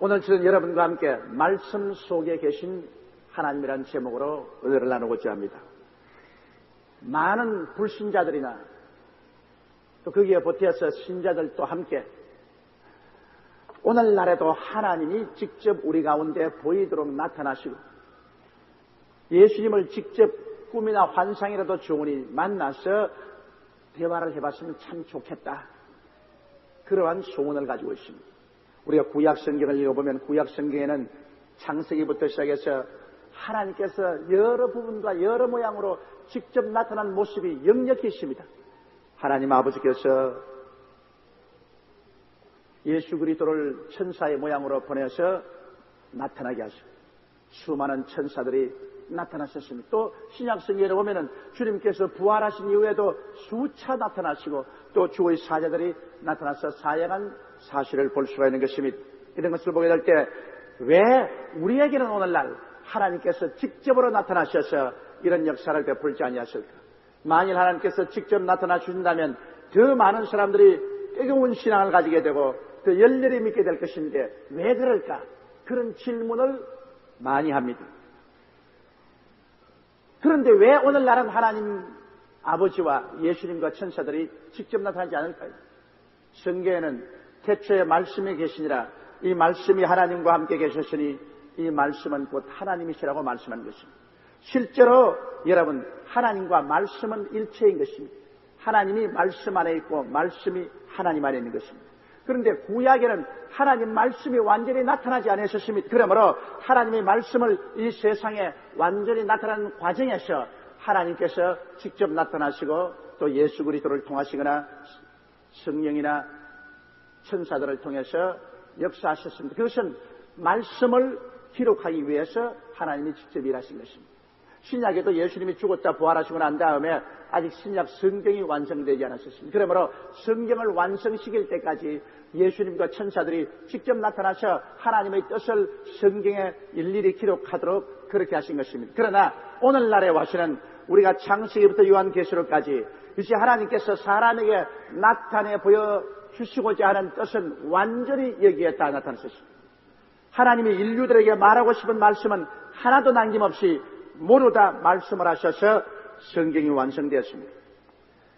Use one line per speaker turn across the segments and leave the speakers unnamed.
오늘 저는 여러분과 함께 말씀 속에 계신 하나님이라는 제목으로 은혜를 나누고자 합니다. 많은 불신자들이나 또 거기에 보태서 신자들도 함께 오늘날에도 하나님이 직접 우리 가운데 보이도록 나타나시고 예수님을 직접 꿈이나 환상이라도 좋으니 만나서 대화를 해봤으면 참 좋겠다. 그러한 소원을 가지고 있습니다. 우리가 구약 성경을 읽어보면 구약 성경에는 창세기부터 시작해서 하나님께서 여러 부분과 여러 모양으로 직접 나타난 모습이 역력히 있습니다. 하나님 아버지께서 예수 그리스도를 천사의 모양으로 보내서 나타나게 하시고 수많은 천사들이 나타나셨습니다. 또 신약 성경에 보면은 주님께서 부활하신 이후에도 수차 나타나시고 또 주의 사자들이 나타나서 사양한 사실을 볼 수가 있는 것입니다. 이런 것을 보게 될 때 왜 우리에게는 오늘날 하나님께서 직접으로 나타나셔서 이런 역사를 베풀지 아니하실까? 만일 하나님께서 직접 나타나 주신다면 더 많은 사람들이 뜨거운 신앙을 가지게 되고 더 열렬히 믿게 될 것인데 왜 그럴까? 그런 질문을 많이 합니다. 그런데 왜 오늘날은 하나님 아버지와 예수님과 천사들이 직접 나타나지 않을까요? 성경에는 태초에 말씀이 계시니라 이 말씀이 하나님과 함께 계셨으니 이 말씀은 곧 하나님이시라고 말씀한 것입니다. 실제로 여러분 하나님과 말씀은 일체인 것입니다. 하나님이 말씀 안에 있고 말씀이 하나님 안에 있는 것입니다. 그런데 구약에는 하나님 말씀이 완전히 나타나지 않으셨습니다. 그러므로 하나님의 말씀을 이 세상에 완전히 나타나는 과정에서 하나님께서 직접 나타나시고 또 예수 그리스도를 통하시거나 성령이나 천사들을 통해서 역사하셨습니다. 그것은 말씀을 기록하기 위해서 하나님이 직접 일하신 것입니다. 신약에도 예수님이 죽었다 부활하시고 난 다음에 아직 신약 성경이 완성되지 않았었습니다. 그러므로 성경을 완성시킬 때까지 예수님과 천사들이 직접 나타나셔 하나님의 뜻을 성경에 일일이 기록하도록 그렇게 하신 것입니다. 그러나 오늘날에 와서는 우리가 창세기부터 요한계시록까지 이제 하나님께서 사람에게 나타내 보여 주시고자 하는 뜻은 완전히 여기에 다 나타났습니다. 하나님이 인류들에게 말하고 싶은 말씀은 하나도 남김없이 모두 다 말씀을 하셔서 성경이 완성되었습니다.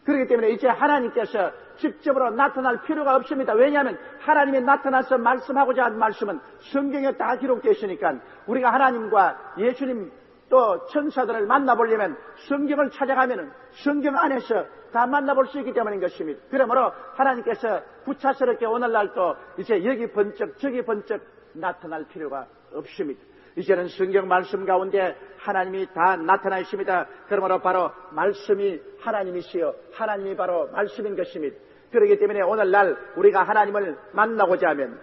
그렇기 때문에 이제 하나님께서 직접으로 나타날 필요가 없습니다. 왜냐하면 하나님이 나타나서 말씀하고자 한 말씀은 성경에 다 기록되어 있으니까 우리가 하나님과 예수님 또 천사들을 만나보려면 성경을 찾아가면 성경 안에서 다 만나볼 수 있기 때문인 것입니다. 그러므로 하나님께서 구차스럽게 오늘날도 이제 여기 번쩍 저기 번쩍 나타날 필요가 없습니다. 이제는 성경 말씀 가운데 하나님이 다 나타나 있습니다. 그러므로 바로 말씀이 하나님이시여 하나님이 바로 말씀인 것입니다. 그렇기 때문에 오늘날 우리가 하나님을 만나고자 하면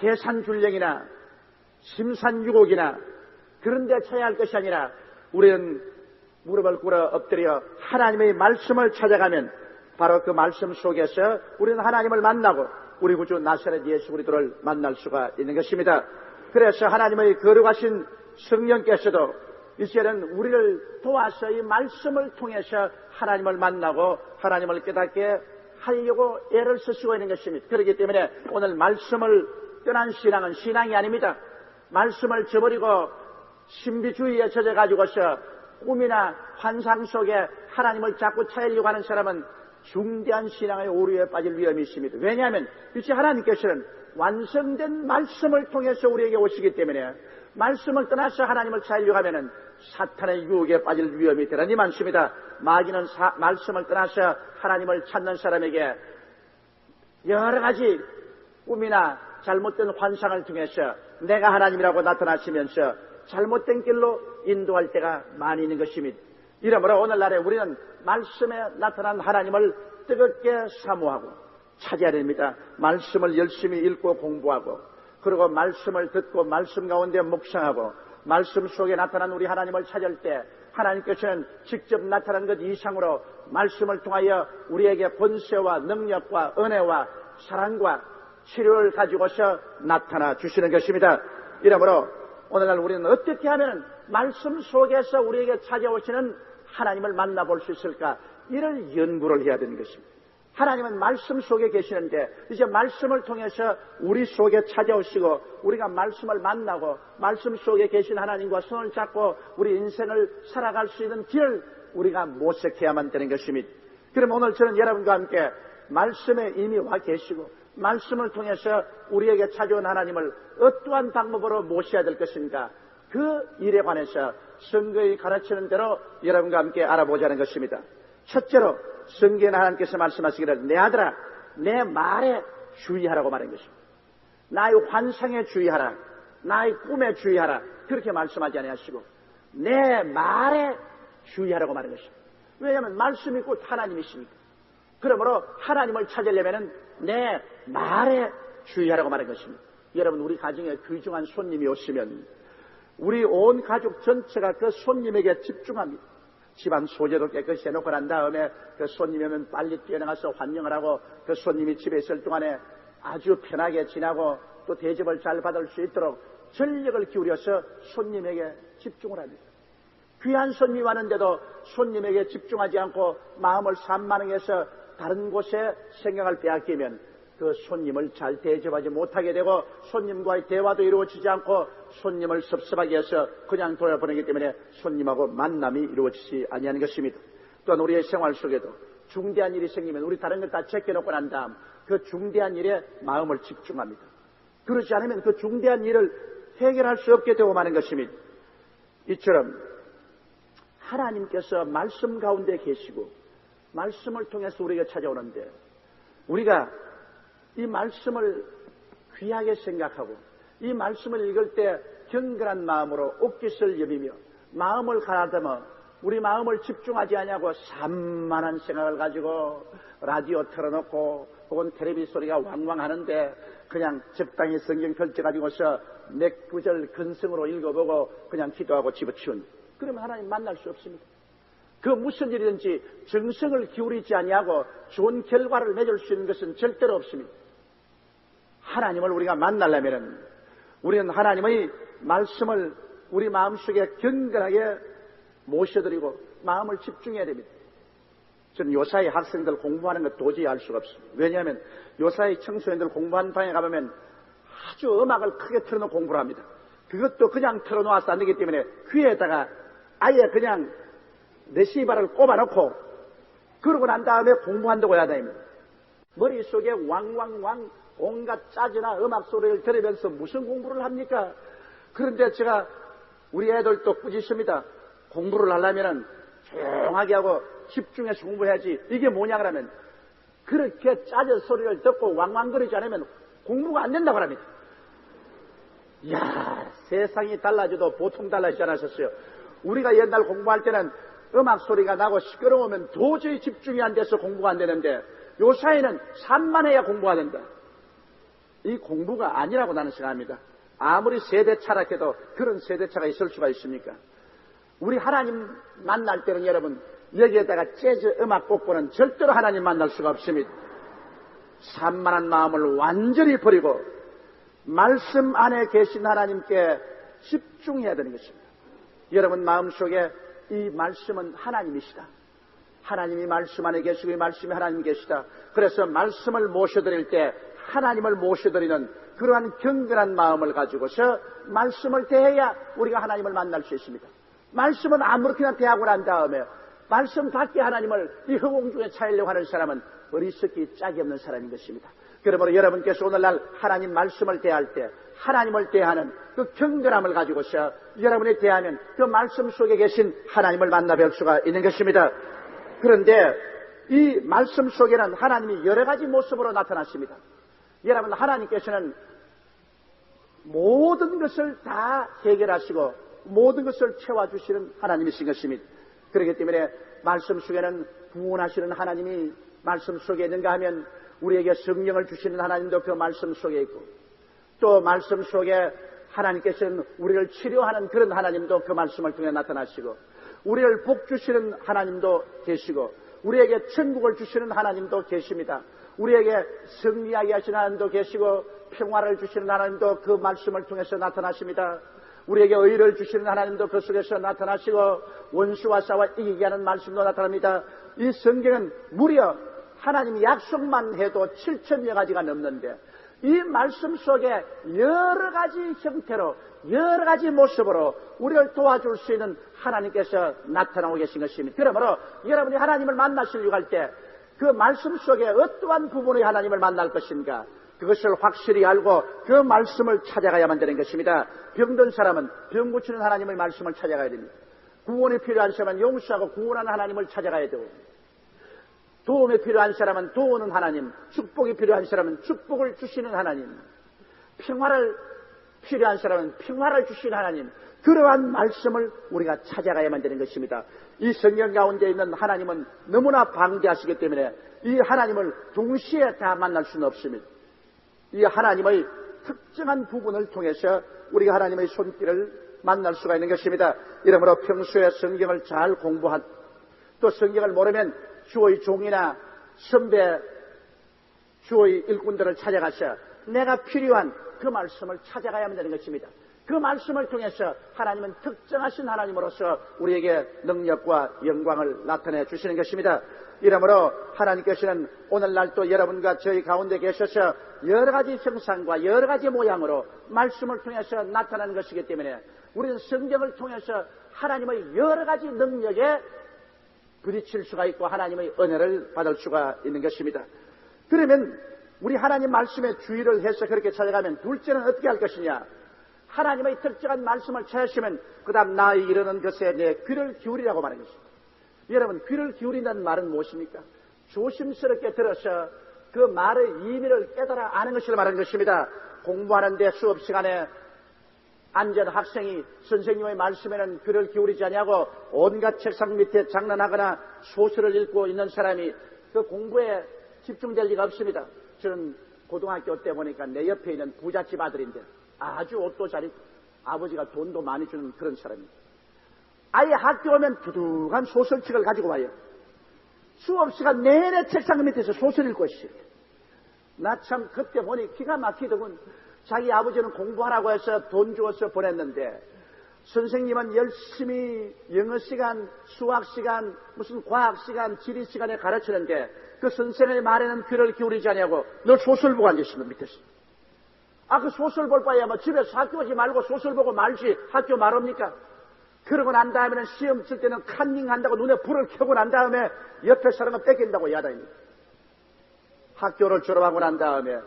계산줄령이나 심산유곡이나 그런 데 쳐야 할 것이 아니라 우리는 무릎을 꿇어 엎드려 하나님의 말씀을 찾아가면 바로 그 말씀 속에서 우리는 하나님을 만나고 우리 구주 나사렛 예수 그리스도를 만날 수가 있는 것입니다. 그래서 하나님의 거룩하신 성령께서도 이제는 우리를 도와서 이 말씀을 통해서 하나님을 만나고 하나님을 깨닫게 하려고 애를 쓰시고 있는 것입니다. 그렇기 때문에 오늘 말씀을 떠난 신앙은 신앙이 아닙니다. 말씀을 저버리고 신비주의에 젖어가지고서 꿈이나 환상 속에 하나님을 자꾸 찾으려고 하는 사람은 중대한 신앙의 오류에 빠질 위험이 있습니다. 왜냐하면 이제 하나님께서는 완성된 말씀을 통해서 우리에게 오시기 때문에 말씀을 떠나서 하나님을 찾으려고 하면은 사탄의 유혹에 빠질 위험이 대단히 많습니다. 마귀는 사, 말씀을 떠나서 하나님을 찾는 사람에게 여러 가지 꿈이나 잘못된 환상을 통해서 내가 하나님이라고 나타나시면서 잘못된 길로 인도할 때가 많이 있는 것입니다. 이러므로 오늘날에 우리는 말씀에 나타난 하나님을 뜨겁게 사모하고 찾아야 됩니다. 말씀을 열심히 읽고 공부하고 그리고 말씀을 듣고 말씀 가운데 묵상하고 말씀 속에 나타난 우리 하나님을 찾을 때 하나님께서는 직접 나타난 것 이상으로 말씀을 통하여 우리에게 본세와 능력과 은혜와 사랑과 치료를 가지고서 나타나 주시는 것입니다. 이러므로 오늘날 우리는 어떻게 하면 말씀 속에서 우리에게 찾아오시는 하나님을 만나볼 수 있을까? 이를 연구를 해야 되는 것입니다. 하나님은 말씀 속에 계시는데 이제 말씀을 통해서 우리 속에 찾아오시고 우리가 말씀을 만나고 말씀 속에 계신 하나님과 손을 잡고 우리 인생을 살아갈 수 있는 길을 우리가 모색해야만 되는 것입니다. 그럼 오늘 저는 여러분과 함께 말씀에 이미 와 계시고 말씀을 통해서 우리에게 찾아온 하나님을 어떠한 방법으로 모셔야 될 것인가 그 일에 관해서 성경이 가르치는 대로 여러분과 함께 알아보자는 것입니다. 첫째로 성경에 하나님께서 말씀하시기를 내 아들아 내 말에 주의하라고 말한 것입니다. 나의 환상에 주의하라. 나의 꿈에 주의하라. 그렇게 말씀하지 아니하시고 내 말에 주의하라고 말한 것입니다. 왜냐하면 말씀이 곧 하나님이시니까. 그러므로 하나님을 찾으려면 내 말에 주의하라고 말한 것입니다. 여러분 우리 가정에 귀중한 손님이 오시면 우리 온 가족 전체가 그 손님에게 집중합니다. 집안 소재도 깨끗이 해놓고 난 다음에 그 손님이 오면 빨리 뛰어나가서 환영을 하고 그 손님이 집에 있을 동안에 아주 편하게 지나고 또 대접을 잘 받을 수 있도록 전력을 기울여서 손님에게 집중을 합니다. 귀한 손님이 왔는데도 손님에게 집중하지 않고 마음을 산만하게 해서 다른 곳에 생각을 빼앗기면 그 손님을 잘 대접하지 못하게 되고 손님과의 대화도 이루어지지 않고 손님을 섭섭하게 해서 그냥 돌아보내기 때문에 손님하고 만남이 이루어지지 아니하는 것입니다. 또한 우리의 생활 속에도 중대한 일이 생기면 우리 다른 걸 다 제껴놓고 난 다음 그 중대한 일에 마음을 집중합니다. 그렇지 않으면 그 중대한 일을 해결할 수 없게 되고 마는 것입니다. 이처럼 하나님께서 말씀 가운데 계시고 말씀을 통해서 우리가 찾아오는데 우리가 이 말씀을 귀하게 생각하고 이 말씀을 읽을 때 경건한 마음으로 옥깃을 여비며 마음을 가다듬어 우리 마음을 집중하지 않냐고 산만한 생각을 가지고 라디오 틀어놓고 혹은 텔레비 소리가 왕왕 하는데 그냥 적당히 성경 펼쳐 가지고서 몇 구절 근성으로 읽어보고 그냥 기도하고 집어치운 그러면 하나님 만날 수 없습니다. 그 무슨 일이든지 정성을 기울이지 아니하고 좋은 결과를 맺을 수 있는 것은 절대로 없습니다. 하나님을 우리가 만나려면 우리는 하나님의 말씀을 우리 마음속에 경건하게 모셔드리고 마음을 집중해야 됩니다. 저는 요사이 학생들 공부하는 것 도저히 알 수가 없습니다. 왜냐하면 요사이 청소년들 공부하는 방에 가보면 아주 음악을 크게 틀어놓고 공부를 합니다. 그것도 그냥 틀어놓아서 안 되기 때문에 귀에다가 아예 그냥 레시바를 꼽아놓고 그러고 난 다음에 공부한다고 해야 됩니다. 머릿속에 왕왕왕 온갖 짜증나 음악 소리를 들으면서 무슨 공부를 합니까? 그런데 제가 우리 애들도 꾸짖습니다. 공부를 하려면 조용하게 하고 집중해서 공부해야지. 이게 뭐냐 그러면 그렇게 짜증 소리를 듣고 왕왕거리지 않으면 공부가 안 된다고 합니다. 이야, 세상이 달라져도 보통 달라지지 않았었어요. 우리가 옛날 공부할 때는 음악 소리가 나고 시끄러우면 도저히 집중이 안 돼서 공부가 안 되는데 요 사이는 산만 해야 공부가 된다. 이 공부가 아니라고 나는 생각합니다. 아무리 세대 차락해도 그런 세대 차가 있을 수가 있습니까? 우리 하나님 만날 때는 여러분 여기에다가 재즈 음악 꽂고는 절대로 하나님 만날 수가 없습니다. 산만한 마음을 완전히 버리고 말씀 안에 계신 하나님께 집중해야 되는 것입니다. 여러분 마음속에 이 말씀은 하나님이시다. 하나님이 말씀 안에 계시고 이 말씀이 하나님 계시다. 그래서 말씀을 모셔드릴 때 하나님을 모셔드리는 그러한 경건한 마음을 가지고서 말씀을 대해야 우리가 하나님을 만날 수 있습니다. 말씀은 아무렇게나 대하고 난 다음에 말씀 밖에 하나님을 이 허공 중에 차이려고 하는 사람은 어리석기 짝이 없는 사람인 것입니다. 그러므로 여러분께서 오늘날 하나님 말씀을 대할 때 하나님을 대하는 그 경건함을 가지고서 여러분이 대하면 그 말씀 속에 계신 하나님을 만나 뵐 수가 있는 것입니다. 그런데 이 말씀 속에는 하나님이 여러 가지 모습으로 나타났습니다. 여러분 하나님께서는 모든 것을 다 해결하시고 모든 것을 채워주시는 하나님이신 것입니다. 그렇기 때문에 말씀 속에는 구원하시는 하나님이 말씀 속에 있는가 하면 우리에게 성령을 주시는 하나님도 그 말씀 속에 있고 또 말씀 속에 하나님께서는 우리를 치료하는 그런 하나님도 그 말씀을 통해 나타나시고 우리를 복 주시는 하나님도 계시고 우리에게 천국을 주시는 하나님도 계십니다. 우리에게 승리하게 하시는 하나님도 계시고 평화를 주시는 하나님도 그 말씀을 통해서 나타나십니다. 우리에게 의를 주시는 하나님도 그 속에서 나타나시고 원수와 싸워 이기게 하는 말씀도 나타납니다. 이 성경은 무려 하나님 약속만 해도 7천여 가지가 넘는데 이 말씀 속에 여러 가지 형태로 여러 가지 모습으로 우리를 도와줄 수 있는 하나님께서 나타나고 계신 것입니다. 그러므로 여러분이 하나님을 만나시려고 할 때 그 말씀 속에 어떠한 부분의 하나님을 만날 것인가 그것을 확실히 알고 그 말씀을 찾아가야만 되는 것입니다. 병든 사람은 병 고치는 하나님의 말씀을 찾아가야 됩니다. 구원이 필요한 사람은 용서하고 구원하는 하나님을 찾아가야 되고 도움이 필요한 사람은 도우는 하나님, 축복이 필요한 사람은 축복을 주시는 하나님, 평화를 필요한 사람은 평화를 주시는 하나님, 그러한 말씀을 우리가 찾아가야만 되는 것입니다. 이 성경 가운데 있는 하나님은 너무나 방대하시기 때문에 이 하나님을 동시에 다 만날 수는 없습니다. 이 하나님의 특정한 부분을 통해서 우리가 하나님의 손길을 만날 수가 있는 것입니다. 이러므로 평소에 성경을 잘 공부한 또 성경을 모르면 주의 종이나 선배 주의 일꾼들을 찾아가서 내가 필요한 그 말씀을 찾아가야만 되는 것입니다. 그 말씀을 통해서 하나님은 특정하신 하나님으로서 우리에게 능력과 영광을 나타내 주시는 것입니다. 이러므로 하나님께서는 오늘날 또 여러분과 저희 가운데 계셔서 여러 가지 형상과 여러 가지 모양으로 말씀을 통해서 나타나는 것이기 때문에 우리는 성경을 통해서 하나님의 여러 가지 능력에 부딪힐 수가 있고 하나님의 은혜를 받을 수가 있는 것입니다. 그러면 우리 하나님 말씀에 주의를 해서 그렇게 찾아가면 둘째는 어떻게 할 것이냐? 하나님의 특정한 말씀을 찾으시면 그 다음 나의 이르는 것에 내 귀를 기울이라고 말하는 것입니다. 여러분 귀를 기울인다는 말은 무엇입니까? 조심스럽게 들어서 그 말의 의미를 깨달아 아는 것을 말하는 것입니다. 공부하는데 수업 시간에 앉은 학생이 선생님의 말씀에는 귀를 기울이지 아니하고 온갖 책상 밑에 장난하거나 소설을 읽고 있는 사람이 그 공부에 집중될 리가 없습니다. 저는 고등학교 때 보니까 내 옆에 있는 부잣집 아들인데 아주 옷도 잘 입고 아버지가 돈도 많이 주는 그런 사람입니다. 아예 학교 오면 두둑한 소설책을 가지고 와요. 수업 시간 내내 책상 밑에서 소설 읽고 있어요. 나 참 그때 보니 기가 막히더군. 자기 아버지는 공부하라고 해서 돈 주어서 보냈는데 선생님은 열심히 영어 시간, 수학 시간, 무슨 과학 시간, 지리 시간에 가르치는데 그 선생의 말에는 귀를 기울이지 않냐고 너 소설 보고 앉으시면 밑에서. 아, 그 소설 볼 바에야 뭐 집에서 학교 오지 말고 소설 보고 말지 학교 말합니까? 그러고 난 다음에는 시험 칠 때는 컨닝 한다고 눈에 불을 켜고 난 다음에 옆에 사람을 뺏긴다고 야단입니다. 학교를 졸업하고 난 다음에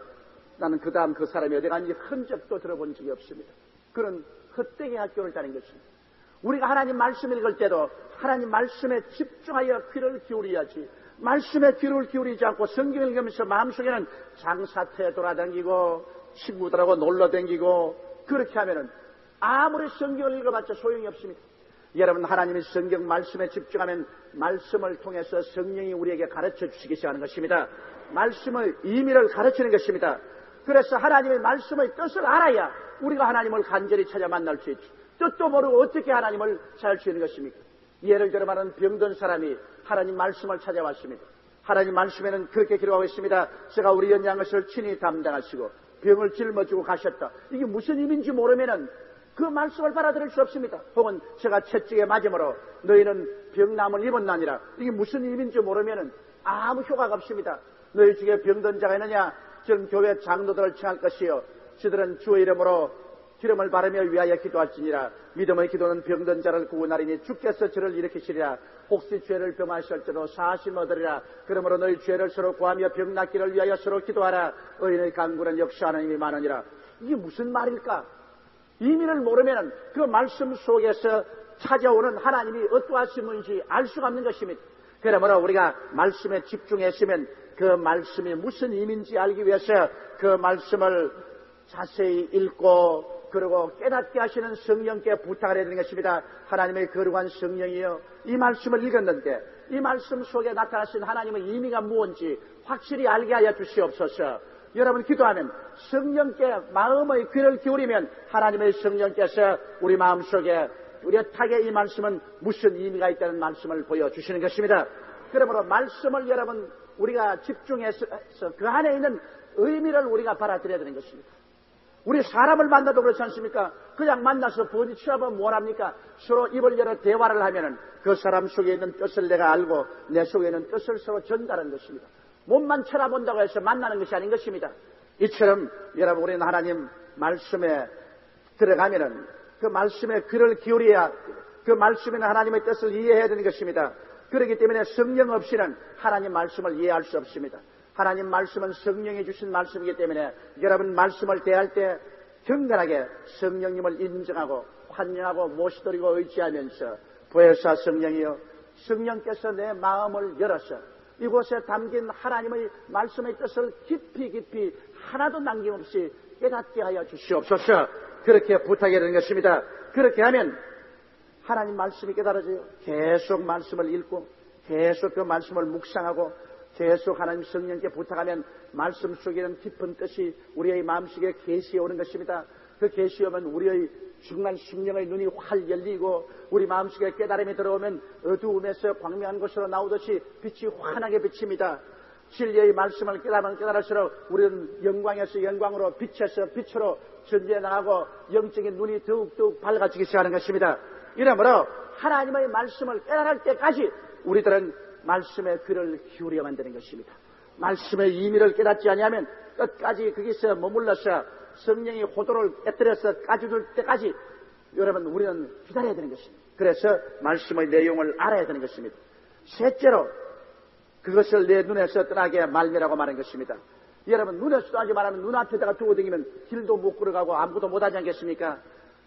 나는 그 다음 그 사람이 어디 갔는지 흔적도 들어본 적이 없습니다. 그런 헛되게 학교를 다닌 것입니다. 우리가 하나님 말씀 읽을 때도 하나님 말씀에 집중하여 귀를 기울여야지. 말씀에 귀를 기울이지 않고 성경 읽으면서 마음속에는 장사태 돌아다니고 친구들하고 놀러 다니고 그렇게 하면은 아무리 성경을 읽어봤자 소용이 없습니다. 여러분 하나님의 성경 말씀에 집중하면 말씀을 통해서 성령이 우리에게 가르쳐 주시기 시작하는 것입니다. 말씀의 의미를 가르치는 것입니다. 그래서 하나님의 말씀의 뜻을 알아야 우리가 하나님을 간절히 찾아 만날 수 있지. 뜻도 모르고 어떻게 하나님을 찾을 수 있는 것입니까? 예를 들어 말하는 병든 사람이 하나님 말씀을 찾아왔습니다. 하나님 말씀에는 그렇게 기록하고 있습니다. 제가 우리 연양 것을 친히 담당하시고 병을 짊어지고 가셨다. 이게 무슨 의미인지 모르면은 그 말씀을 받아들일 수 없습니다. 혹은 제가 채찍에 맞음으로 너희는 병남을 입었나니라. 이게 무슨 의미인지 모르면은 아무 효과가 없습니다. 너희 중에 병든 자가 있느냐? 전 교회 장로들을 청할 것이요. 저들은 주의 이름으로 기름을 바르며 위하여 기도할지니라. 믿음의 기도는 병든 자를 구원하리니 주께서 저를 일으키시리라. 혹시 죄를 범하실지도 사심 얻으리라. 그러므로 너희 죄를 서로 구하며 병 낫기를 위하여 서로 기도하라. 의인의 강구는 역시 하나님이 많으니라. 이게 무슨 말일까? 의미를 모르면 그 말씀 속에서 찾아오는 하나님이 어떠하신 분인지 알 수가 없는 것입니다. 그러므로 우리가 말씀에 집중했으면 그 말씀이 무슨 의미인지 알기 위해서 그 말씀을 자세히 읽고 그리고 깨닫게 하시는 성령께 부탁을 해야 되는 것입니다. 하나님의 거룩한 성령이요. 이 말씀을 읽었는데 이 말씀 속에 나타나신 하나님의 의미가 무엇인지 확실히 알게 하여 주시옵소서. 여러분 기도하면 성령께 마음의 귀를 기울이면 하나님의 성령께서 우리 마음속에 뚜렷하게 이 말씀은 무슨 의미가 있다는 말씀을 보여주시는 것입니다. 그러므로 말씀을 여러분 우리가 집중해서 그 안에 있는 의미를 우리가 받아들여야 되는 것입니다. 우리 사람을 만나도 그렇지 않습니까? 그냥 만나서 부딪혀보면 뭐합니까? 서로 입을 열어 대화를 하면은 그 사람 속에 있는 뜻을 내가 알고 내 속에 있는 뜻을 서로 전달하는 것입니다. 몸만 쳐다본다고 해서 만나는 것이 아닌 것입니다. 이처럼 여러분 우리는 하나님 말씀에 들어가면은 그 말씀에 귀를 기울여야 그 말씀에는 하나님의 뜻을 이해해야 되는 것입니다. 그렇기 때문에 성령 없이는 하나님 말씀을 이해할 수 없습니다. 하나님 말씀은 성령이 주신 말씀이기 때문에 여러분 말씀을 대할 때 경건하게 성령님을 인정하고 환영하고 모시드리고 의지하면서 부회사 성령이여 성령께서 내 마음을 열어서 이곳에 담긴 하나님의 말씀의 뜻을 깊이 깊이 하나도 남김없이 깨닫게 하여 주시옵소서 그렇게 부탁해 드리는 것입니다. 그렇게 하면 하나님 말씀이 깨달아져요. 계속 말씀을 읽고 계속 그 말씀을 묵상하고 계속 하나님 성령께 부탁하면 말씀 속에는 깊은 뜻이 우리의 마음속에 계시해 오는 것입니다. 그 계시 오면 우리의 중간 심령의 눈이 활 열리고 우리 마음속에 깨달음이 들어오면 어두움에서 광명한 곳으로 나오듯이 빛이 환하게 비칩니다. 진리의 말씀을 깨달으면 깨달을수록 우리는 영광에서 영광으로 빛에서 빛으로 전진해 나가고 영적인 눈이 더욱더욱 밝아지기 시작하는 것입니다. 이러므로 하나님의 말씀을 깨달을 때까지 우리들은 말씀의 귀를 기울여 만드는 것입니다. 말씀의 의미를 깨닫지 아니하면 끝까지 거기서 머물러서 성령의 호도를 깨뜨려서 까지줄 때까지 여러분 우리는 기다려야 되는 것입니다. 그래서 말씀의 내용을 알아야 되는 것입니다. 셋째로 그것을 내 눈에서 떠나게 말미라고 말한 것입니다. 여러분 눈에서 떠나지 말하면 눈앞에다가 두고 다니면 길도 못 걸어가고 아무것도 못하지 않겠습니까?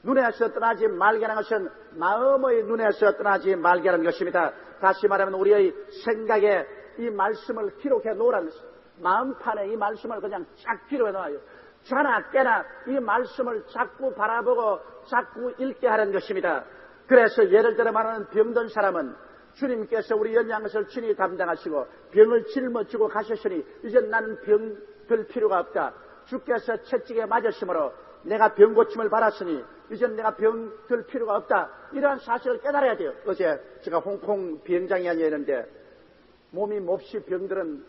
눈에서 떠나지 말게 하는 것은 마음의 눈에서 떠나지 말게 하는 것입니다. 다시 말하면 우리의 생각에 이 말씀을 기록해 놓으라는 것입니다. 마음판에 이 말씀을 그냥 쫙 기록해 놓아요. 자나 깨나 이 말씀을 자꾸 바라보고 자꾸 읽게 하는 것입니다. 그래서 예를 들어 말하는 병든 사람은 주님께서 우리 연양 것을 친히 담당하시고 병을 짊어지고 가셨으니 이제 나는 병 들 필요가 없다. 주께서 채찍에 맞으심으로 내가 병 고침을 받았으니 이젠 내가 병 들 필요가 없다. 이러한 사실을 깨달아야 돼요. 어제 제가 홍콩 비행장이 아니었는데 몸이 몹시 병들은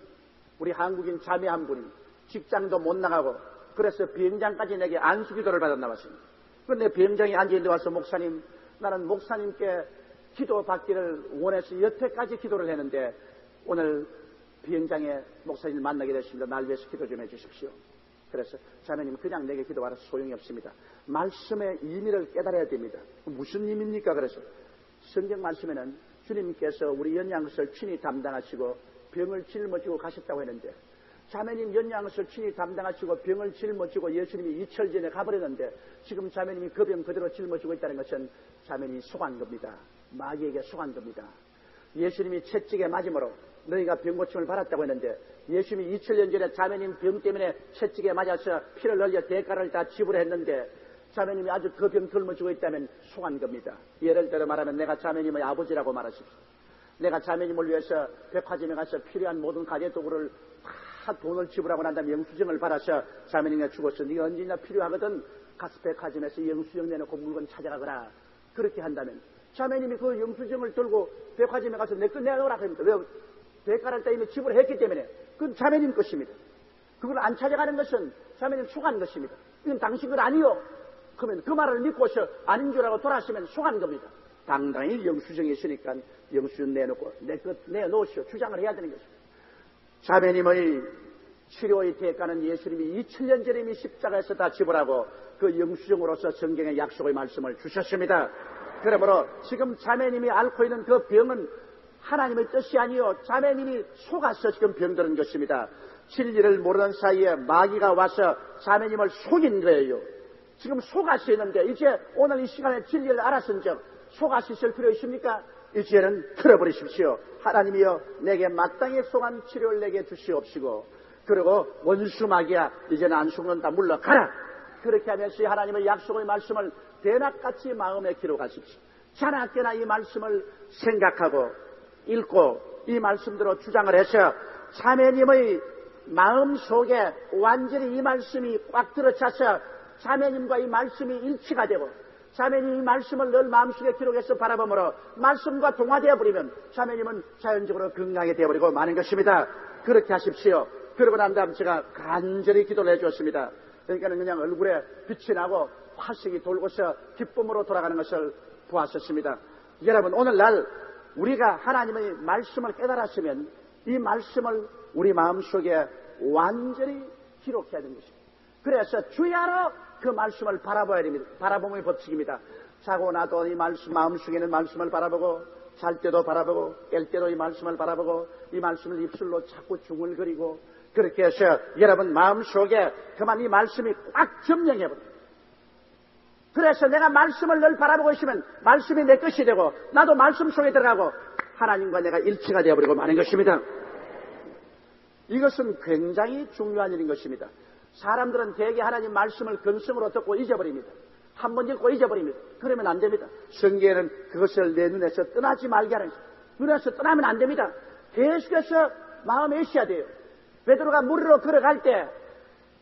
우리 한국인 자매 한 분이 직장도 못 나가고 그래서 비행장까지 내게 안수기도를 받아 나왔습니다. 그런데 비행장에 앉아있는데 와서 목사님 나는 목사님께 기도 받기를 원해서 여태까지 기도를 했는데 오늘 비행장에 목사님을 만나게 됐습니다. 날 위해서 기도 좀 해주십시오. 그래서 자매님 그냥 내게 기도하라 소용이 없습니다. 말씀의 의미를 깨달아야 됩니다. 무슨 의미입니까? 그래서 성경 말씀에는 주님께서 우리 연양것을 친히 담당하시고 병을 짊어지고 가셨다고 했는데 자매님 연양것을 친히 담당하시고 병을 짊어지고 예수님이 이철 전에 가버렸는데 지금 자매님이 그 병 그대로 짊어지고 있다는 것은 자매님이 속한 겁니다. 마귀에게 속한 겁니다. 예수님이 채찍에 맞음으로 너희가 병고침을 받았다고 했는데 예수님이 2000년 전에 자매님 병 때문에 채찍에 맞아서 피를 흘려 대가를 다 지불했는데 자매님이 아주 그병 덜머지고 있다면 속한 겁니다. 예를 들어 말하면 내가 자매님의 아버지라고 말하십시오. 내가 자매님을 위해서 백화점에 가서 필요한 모든 가게도구를 다 돈을 지불하고 난 다음에 영수증을 받아서 자매님이 죽었어. 네가 언제나 필요하거든 가서 백화점에서 영수증 내놓고 물건 찾아가거라. 그렇게 한다면 자매님이 그 영수증을 들고 백화점에 가서 내 거 내놓으라 합니다. 왜? 대가를 때문에 지불했기 때문에 그건 자매님 것입니다. 그걸 안 찾아가는 것은 자매님 속한 것입니다. 이건 당신 것 아니요. 그러면 그 말을 믿고서 아닌 줄 알고 돌아서면 속한 겁니다. 당당히 영수증이 있으니까 영수증 내놓고 내 것 내놓으시오. 주장을 해야 되는 것입니다. 자매님의 치료의 대가는 예수님이 2000년 전에 이미 십자가에서 다 지불하고 그 영수증으로서 성경의 약속의 말씀을 주셨습니다. 그러므로 지금 자매님이 앓고 있는 그 병은 하나님의 뜻이 아니요 자매님이 속아서 지금 병드는 것입니다. 진리를 모르는 사이에 마귀가 와서 자매님을 속인 거예요. 지금 속아서 있는데 이제 오늘 이 시간에 진리를 알았은즉 속아서 있을 필요 있습니까? 이제는 틀어버리십시오. 하나님이여 내게 마땅히 속한 치료를 내게 주시옵시고 그리고 원수 마귀야 이제는 안 속는다 물러가라. 그렇게 하면서 하나님의 약속의 말씀을 대낮같이 마음에 기록하십시오. 자나깨나 이 말씀을 생각하고 읽고 이 말씀대로 주장을 해서 자매님의 마음 속에 완전히 이 말씀이 꽉 들어차서 자매님과 이 말씀이 일치가 되고 자매님이 말씀을 늘 마음속에 기록해서 바라보므로 말씀과 동화되어 버리면 자매님은 자연적으로 건강해 되어버리고 마는 것입니다. 그렇게 하십시오. 그러고 난 다음 제가 간절히 기도를 해주었습니다. 그러니까 그냥 얼굴에 빛이 나고 화색이 돌고서 기쁨으로 돌아가는 것을 보았었습니다. 여러분 오늘날 우리가 하나님의 말씀을 깨달았으면 이 말씀을 우리 마음속에 완전히 기록해야 되는 것입니다. 그래서 주야로 그 말씀을 바라봐야 됩니다. 바라봄의 법칙입니다. 자고 나도 이 말씀, 마음속에는 말씀을 바라보고, 잘 때도 바라보고, 깰 때도 이 말씀을 바라보고, 이 말씀을 입술로 자꾸 중얼거리고, 그렇게 해서 여러분 마음속에 그만 이 말씀이 꽉 점령해버려요. 그래서 내가 말씀을 늘 바라보고 있으면 말씀이 내 것이 되고, 나도 말씀 속에 들어가고, 하나님과 내가 일치가 되어버리고 마는 것입니다. 이것은 굉장히 중요한 일인 것입니다. 사람들은 대개 하나님 말씀을 근성으로 듣고 잊어버립니다. 한 번 읽고 잊어버립니다. 그러면 안 됩니다. 성경에는 그것을 내 눈에서 떠나지 말게 하는. 눈에서 떠나면 안 됩니다. 계속해서 마음에 있어야 돼요. 베드로가 물으로 걸어갈 때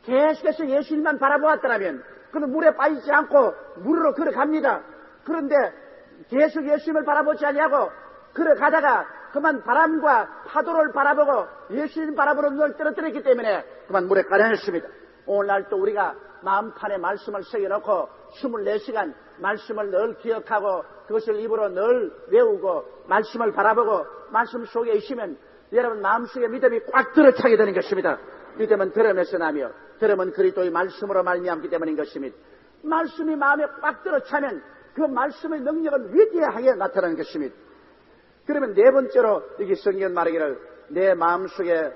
계속해서 예수님만 바라보았더라면 그는 물에 빠지지 않고 물으로 걸어갑니다. 그런데 계속 예수님을 바라보지 아니하고 걸어가다가 그만 바람과 파도를 바라보고 예수님 바라보는 눈을 떨어뜨렸기 때문에 그만 물에 가라앉습니다. 오늘날 또 우리가 마음판에 말씀을 새겨놓고 24시간 말씀을 늘 기억하고 그것을 입으로 늘 외우고 말씀을 바라보고 말씀 속에 있으면 여러분 마음속에 믿음이 꽉 들어차게 되는 것입니다. 믿음은 들음에서 나며 들음은 그리스도의 말씀으로 말미암기 때문인 것입니다. 말씀이 마음에 꽉 들어차면 그 말씀의 능력은 위대하게 나타나는 것입니다. 그러면 네 번째로 여기 성경 말하기를 내 마음속에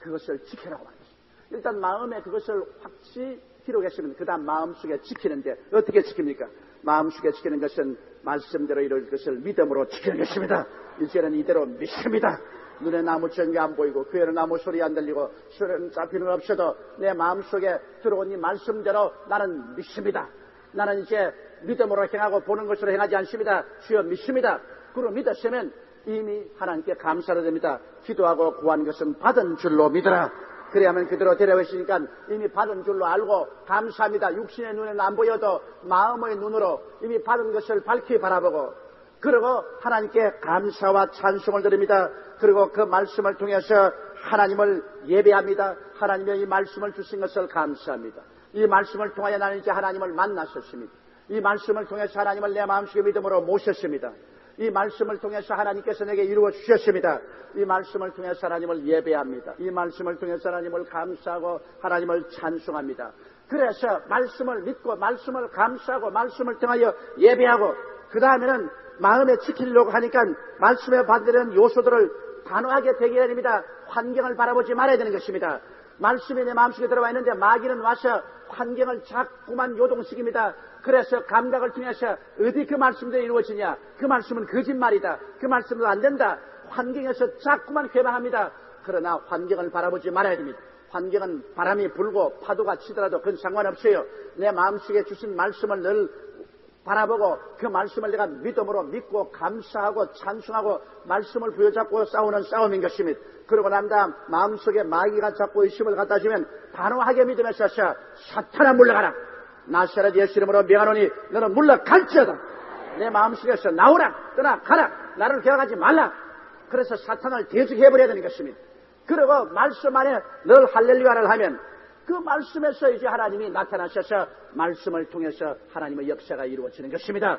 그것을 지켜라고 말합니다. 일단 마음에 그것을 확실히 기록했으면 그 다음 마음속에 지키는데 어떻게 지킵니까? 마음속에 지키는 것은 말씀대로 이룰 것을 믿음으로 지키는 것입니다. 이제는 이대로 믿습니다. 눈에 나무 전개 안 보이고 귀에는 나무 소리 안 들리고 소리는 잡히는 없어도 내 마음속에 들어온 이 말씀대로 나는 믿습니다. 나는 이제 믿음으로 행하고 보는 것으로 행하지 않습니다. 주여 믿습니다. 그로 믿었으면 이미 하나님께 감사를 드립니다. 기도하고 구한 것은 받은 줄로 믿어라. 그래야만 그대로 데려오시니까 이미 받은 줄로 알고 감사합니다. 육신의 눈에는 안 보여도 마음의 눈으로 이미 받은 것을 밝히 바라보고 그리고 하나님께 감사와 찬송을 드립니다. 그리고 그 말씀을 통해서 하나님을 예배합니다. 하나님의 이 말씀을 주신 것을 감사합니다. 이 말씀을 통하여 나는 이제 하나님을 만났었습니다. 이 말씀을 통해서 하나님을 내 마음속에 믿음으로 모셨습니다. 이 말씀을 통해서 하나님께서 내게 이루어 주셨습니다. 이 말씀을 통해서 하나님을 예배합니다. 이 말씀을 통해서 하나님을 감사하고 하나님을 찬송합니다. 그래서 말씀을 믿고 말씀을 감사하고 말씀을 통하여 예배하고 그 다음에는 마음에 지키려고 하니까 말씀에 받는 요소들을 단호하게 되게 됩니다. 환경을 바라보지 말아야 되는 것입니다. 말씀이 내 마음속에 들어와 있는데 마귀는 와서 환경을 자꾸만 요동시킵니다. 그래서 감각을 통해서 어디 그 말씀들이 이루어지냐? 그 말씀은 거짓말이다. 그 말씀도 안 된다. 환경에서 자꾸만 회방합니다. 그러나 환경을 바라보지 말아야 됩니다. 환경은 바람이 불고 파도가 치더라도 그건 상관없어요. 내 마음속에 주신 말씀을 늘 바라보고 그 말씀을 내가 믿음으로 믿고 감사하고 찬송하고 말씀을 부여잡고 싸우는 싸움인 것입니다. 그러고 난 다음 마음속에 마귀가 잡고 의심을 갖다 주면 단호하게 믿음에 서서 사탄아 물러가라. 나사렛 예수 이름으로 명하노니 너는 물러갈지어다. 내 마음속에서 나오라 떠나 가라 나를 기억하지 말라. 그래서 사탄을 대적해버려야 되는 것입니다. 그리고 말씀 안에 늘 할렐루야를 하면 그 말씀에서 이제 하나님이 나타나셔서 말씀을 통해서 하나님의 역사가 이루어지는 것입니다.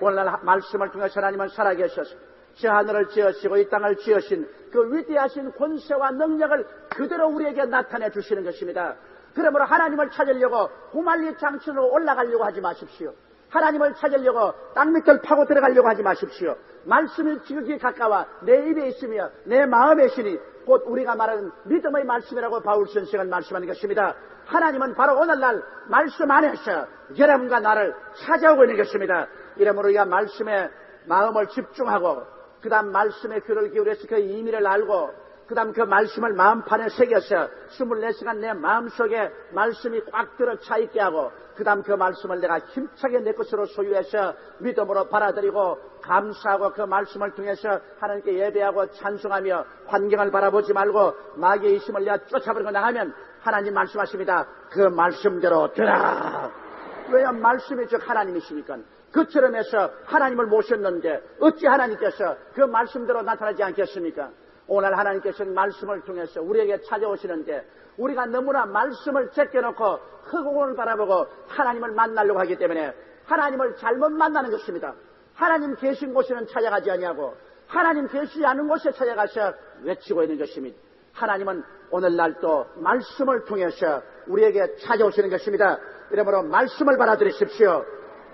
오늘날 말씀을 통해서 하나님은 살아계셔서 저 하늘을 지으시고 이 땅을 지으신 그 위대하신 권세와 능력을 그대로 우리에게 나타내 주시는 것입니다. 그러므로 하나님을 찾으려고 후말리 장천으로 올라가려고 하지 마십시오. 하나님을 찾으려고 땅 밑을 파고 들어가려고 하지 마십시오. 말씀이 지극히 가까워 내 입에 있으며 내 마음에 있으니 곧 우리가 말하는 믿음의 말씀이라고 바울 선생은 말씀하는 것입니다. 하나님은 바로 오늘날 말씀 안에서 여러분과 나를 찾아오고 있는 것입니다. 이러므로 우리가 말씀에 마음을 집중하고 그 다음 말씀에 귀를 기울여서 그 의미를 알고 그 다음 그 말씀을 마음판에 새겨서 24시간 내 마음속에 말씀이 꽉 들어차 있게 하고 그 다음 그 말씀을 내가 힘차게 내 것으로 소유해서 믿음으로 받아들이고 감사하고 그 말씀을 통해서 하나님께 예배하고 찬송하며 환경을 바라보지 말고 마귀의 이심을 내가 쫓아버리고 나가면 하나님 말씀하십니다. 그 말씀대로 되라. 왜냐 말씀이 즉 하나님이시니까 그처럼 해서 하나님을 모셨는데 어찌 하나님께서 그 말씀대로 나타나지 않겠습니까? 오늘 하나님께서는 말씀을 통해서 우리에게 찾아오시는데 우리가 너무나 말씀을 제껴놓고 흑공을 바라보고 하나님을 만나려고 하기 때문에 하나님을 잘못 만나는 것입니다. 하나님 계신 곳에는 찾아가지 아니하고 하나님 계시지 않은 곳에 찾아가서 외치고 있는 것입니다. 하나님은 오늘날 또 말씀을 통해서 우리에게 찾아오시는 것입니다. 이러므로 말씀을 받아들이십시오.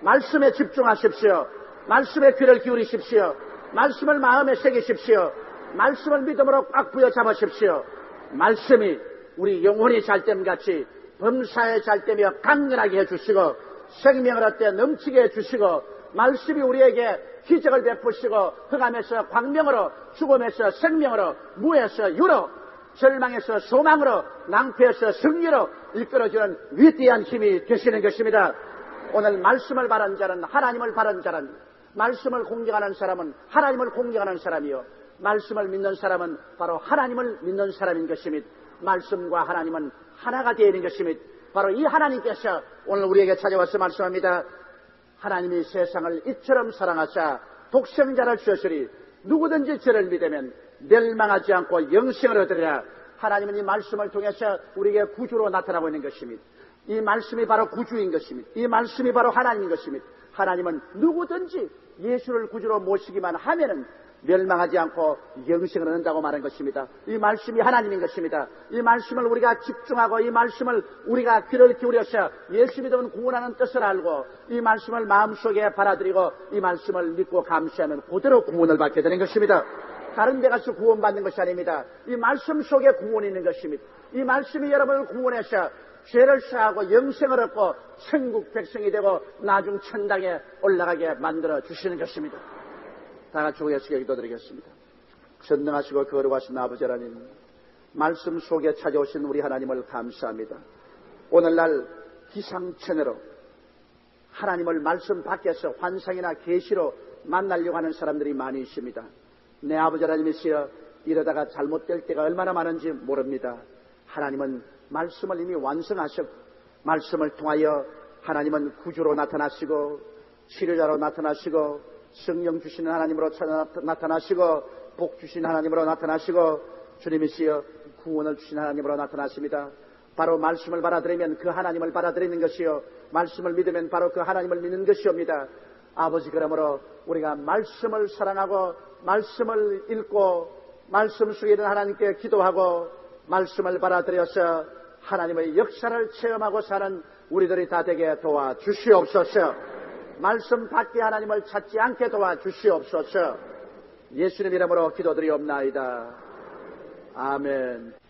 말씀에 집중하십시오. 말씀에 귀를 기울이십시오. 말씀을 마음에 새기십시오. 말씀을 믿음으로 꽉 부여잡으십시오. 말씀이 우리 영혼이 잘됨 같이 범사에 잘되며 강건하게 해주시고 생명을 얻되 넘치게 해주시고 말씀이 우리에게 기적을 베푸시고 흑암에서 광명으로 죽음에서 생명으로 무에서 유로 절망에서 소망으로 낭패에서 승리로 이끌어주는 위대한 힘이 되시는 것입니다. 오늘 말씀을 바란 자는 하나님을 바란 자는 말씀을 공경하는 사람은 하나님을 공경하는 사람이요 말씀을 믿는 사람은 바로 하나님을 믿는 사람인 것이며 말씀과 하나님은 하나가 되어 있는 것이며 바로 이 하나님께서 오늘 우리에게 찾아와서 말씀합니다. 하나님이 세상을 이처럼 사랑하사 독생자를 주셨으니 누구든지 저를 믿으면 멸망하지 않고 영생을 얻으리라. 하나님은 이 말씀을 통해서 우리에게 구주로 나타나고 있는 것입니다. 이 말씀이 바로 구주인 것입니다. 이 말씀이 바로 하나님인 것입니다. 하나님은 누구든지 예수를 구주로 모시기만 하면은 멸망하지 않고 영생을 얻는다고 말한 것입니다. 이 말씀이 하나님인 것입니다. 이 말씀을 우리가 집중하고 이 말씀을 우리가 귀를 기울여서 예수 믿으면 구원하는 뜻을 알고 이 말씀을 마음속에 받아들이고 이 말씀을 믿고 감시하면 그대로 구원을 받게 되는 것입니다. 다른 데 가서 구원받는 것이 아닙니다. 이 말씀 속에 구원이 있는 것입니다. 이 말씀이 여러분을 구원해서 죄를 사하고 영생을 얻고 천국 백성이 되고 나중 천당에 올라가게 만들어 주시는 것입니다. 다 같이 고개숙여 기도드리겠습니다. 전능하시고 거룩하신 아버지 하나님, 말씀 속에 찾아오신 우리 하나님을 감사합니다. 오늘날 기상천외로 하나님을 말씀 밖에서 환상이나 계시로 만나려고 하는 사람들이 많이 있습니다. 내 아버지 하나님이시여 이러다가 잘못될 때가 얼마나 많은지 모릅니다. 하나님은 말씀을 이미 완성하셨고 말씀을 통하여 하나님은 구주로 나타나시고 치료자로 나타나시고 성령 주시는 하나님으로 나타나시고 복 주신 하나님으로 나타나시고 주님이시여 구원을 주신 하나님으로 나타나십니다. 바로 말씀을 받아들이면 그 하나님을 받아들이는 것이요 말씀을 믿으면 바로 그 하나님을 믿는 것이옵니다. 아버지 그러므로 우리가 말씀을 사랑하고 말씀을 읽고 말씀 속에 있는 하나님께 기도하고 말씀을 받아들여서 하나님의 역사를 체험하고 사는 우리들이 다 되게 도와 주시옵소서. 말씀 밖에 하나님을 찾지 않게 도와 주시옵소서. 예수님 이름으로 기도드리옵나이다. 아멘.